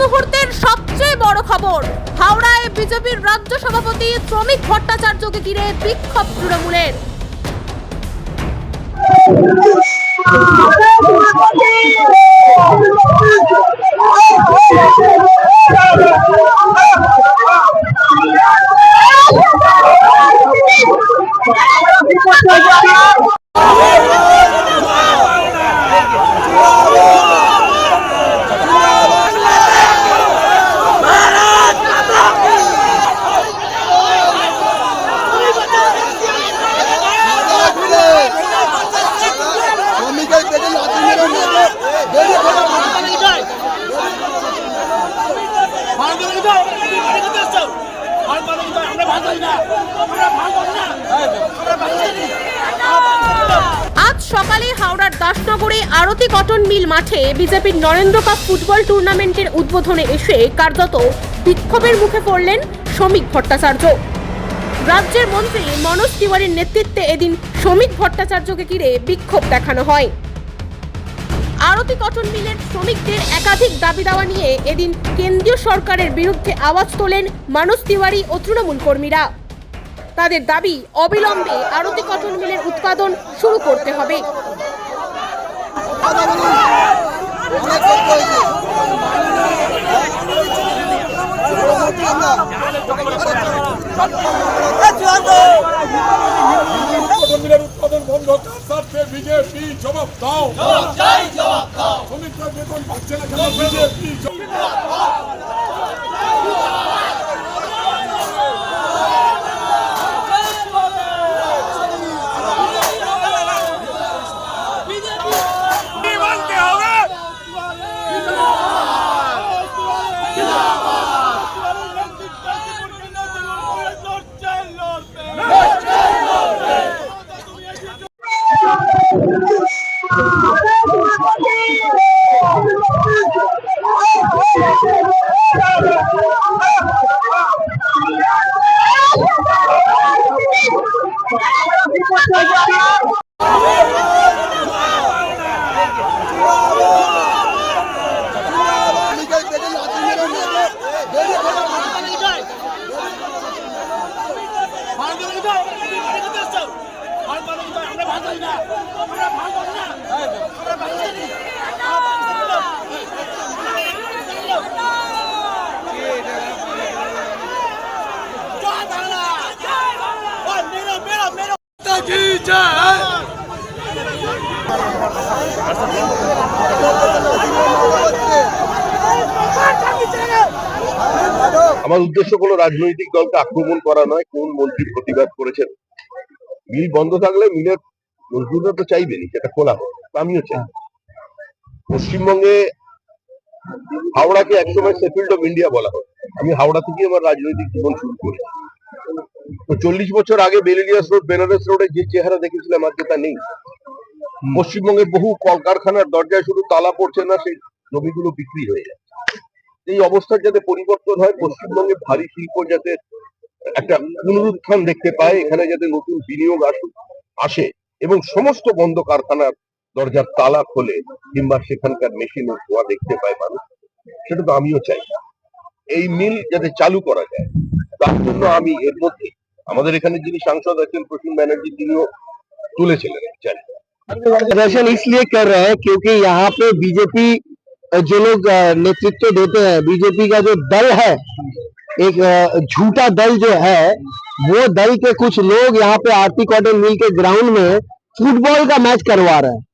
মুহূর্তের সবচেয়ে বড় খবর হাওড়ায় বিজেপির রাজ্য সভাপতি শ্রমিক ভট্টাচার্যকে ঘিরে বিক্ষোভ তৃণমূলের। আজ সকালে হাওড়ার দাসনগরে আরতি কটন মিল মাঠে বিজেপির নরেন্দ্র কাপ ফুটবল টুর্নামেন্টের উদ্বোধনে এসে কার্যত বিক্ষোভের মুখে পড়লেন শ্রমিক ভট্টাচার্য। রাজ্যের মন্ত্রী মনোজ তিওয়ারির নেতৃত্বে এদিন শ্রমিক ভট্টাচার্যকে ঘিরে বিক্ষোভ দেখানো হয়। আরতি কটন মিলের শ্রমিকদের একাধিক দাবি দাওয়া নিয়ে এদিন কেন্দ্রীয় সরকারের বিরুদ্ধে আওয়াজ তোলেন মানুষ তিওয়ারি ও তৃণমূল কর্মীরা। তাদের দাবি, অবিলম্বে আরতি কটন মিলের উৎপাদন শুরু করতে হবে। উৎপাদন বন্ধ। কার জবাব চাই জবাব দাও। শ্রমিকরা বেতন পাচ্ছে না কেন? বিজেপি শ্রমিকের আমার উদ্দেশ্য কোনো রাজনৈতিক দলকে আক্রমণ করা নয়, কোন মন্ত্রী প্রতিবাদ করেছেন। মিল বন্ধ থাকলে মিলের মজদুররা তো চাইবেনি সেটা খোলা হোক, আমিও চাই। পশ্চিমবঙ্গে হাওড়াকে একসময় সেফিল্ড অফ ইন্ডিয়া বলা হয় আমি হাওড়া থেকে আমার রাজনৈতিক জীবন শুরু করি তো চল্লিশ বছর আগে বেলেলিয়াস রোড, বেনারস রোডে যে চেহারা দেখেছিলাম আজকে তা নেই। পশ্চিমবঙ্গে বহু কলকারখানার দরজায় শুধু তালা পড়ছে না, সেই জমিগুলো বিক্রি হয়ে যাচ্ছে। এই অবস্থার যাতে পরিবর্তন হয়, পশ্চিমবঙ্গে ভারী শিল্প যাতে একটা পুনরুত্থান দেখতে পায়, এখানে যাতে নতুন বিনিয়োগ আসুক আসে, এবং সমস্ত বন্ধ কারখানার দরজার তালা খোলে, কিংবা সেখানকার মেশিনের ধোয়া দেখতে পায় মানুষ, সেটা তো আমিও চাই। এই মিল যাতে চালু করা যায়, তার জন্য আমি এর মধ্যে, আমাদের এখানে যিনি সাংসদ আছেন প্রসূন ব্যানার্জি, তিনিও তুলেছিলেন জানি प्रदर्शन इसलिए कर रहे हैं क्योंकि यहाँ पे बीजेपी जो लोग नेतृत्व देते हैं बीजेपी का जो दल है, एक झूठा दल जो है, वो दल के कुछ लोग यहाँ पे आरती कॉटन मिल के ग्राउंड में फुटबॉल का मैच करवा रहे हैं।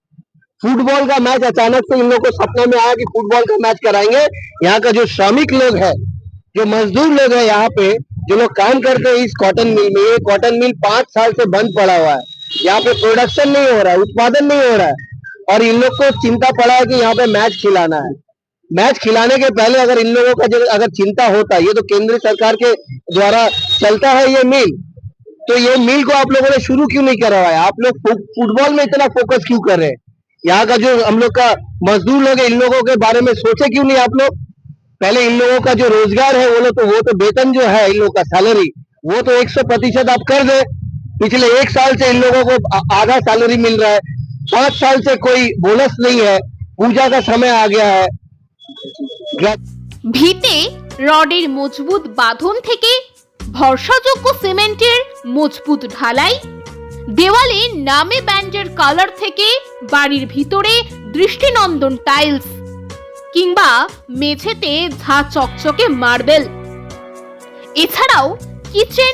फुटबॉल का मैच अचानक से इन लोग को सपने में आया कि फुटबॉल का मैच कराएँगे। यहाँ का जो श्रमिक लोग है, जो मजदूर लोग है यहाँ पे, जो लोग काम करते हैं इस कॉटन मिल में, ये कॉटन मिल पाँच साल से बंद पड़ा हुआ है। यहाँ पे प्रोडक्शन नहीं हो रहा है, उत्पादन नहीं हो रहा है। और इन लोग को चिंता पड़ा है कि यहाँ पे मैच खिलाना है। मैच खिलाने के पहले अगर इन लोगों का अगर चिंता होता, ये तो केंद्र सरकार के द्वारा चलता है ये मिल तो ये मिल को आप लोगों ने शुरू क्यों नहीं करवाया आप लोग फुटबॉल में इतना फोकस क्यों कर रहे हैं? यहाँ का जो हम लोग का मजदूर लोग इन लोगों के बारे में सोचे क्यों नहीं आप लोग? पहले इन लोगों का जो रोज़गार है, वो लोग तो वो तो वेतन जो है इन लोगों का सैलरी वो तो 100 प्रतिशत आप कर दे। पिछले एक साल से इन लोगों को आ- आधा सैलरी मिल रहा है पांच साल से कोई बोनस नहीं है पूजा का समय आ गया है ग्रा- ভিতে রডের মজবুত বাঁধন থেকে ভরসাযোগ্য সিমেন্টের মজবুত ঢালাই দেওয়ালে নামে ব্যান্ডের কালার থেকে বাড়ির ভিতরে দৃষ্টিনন্দন টাইলস কিংবা মেঝেতে ঝা চকচকে মার্বেল এছাড়াও কিচেন